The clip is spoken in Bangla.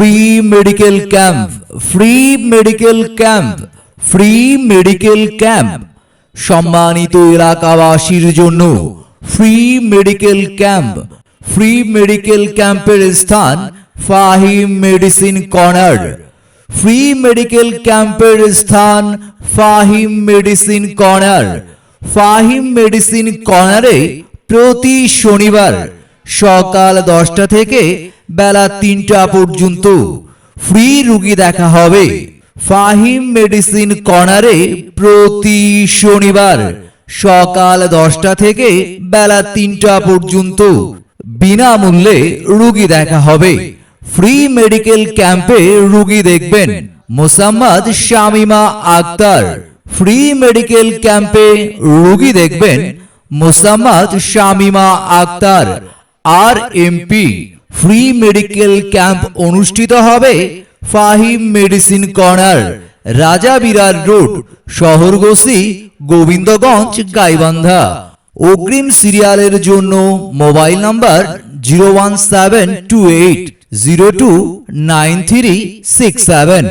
Free medical camp free medical camp free medical camp সম্মানিত এলাকাবাসীর জন্য free medical camp free medical ক্যাম্পের স্থান Fahim medicine corner. Free medical ক্যাম্পের স্থান Fahim medicine corner. Fahim medicine কর্নারে প্রতি শনিবার সকাল দশটা থেকে বেলা তিনটা পর্যন্ত ফ্রি রুগী দেখা হবে। ফাহিম মেডিসিন কর্নারে প্রতি শনিবার সকাল দশটা থেকে বেলা তিনটা পর্যন্ত বিনামূল্যে রুগী দেখা হবে। ফ্রি মেডিকেল ক্যাম্পে রুগী দেখবেন মোসাম্মদ শামিমা আক্তার। ফ্রি মেডিকেল ক্যাম্পে রুগী দেখবেন মোসাম্মদ শামিমা আক্তার। আর এমপি ফ্রি মেডিকেল ক্যাম্প অনুষ্ঠিত হবে Fahim medicine corner Raja Birar road শহরগোসি Gobindaganj, Gaibandha. অগ্রিম সিরিয়ালের জন্য mobile number zero one seven two eight zero two nine three six seven.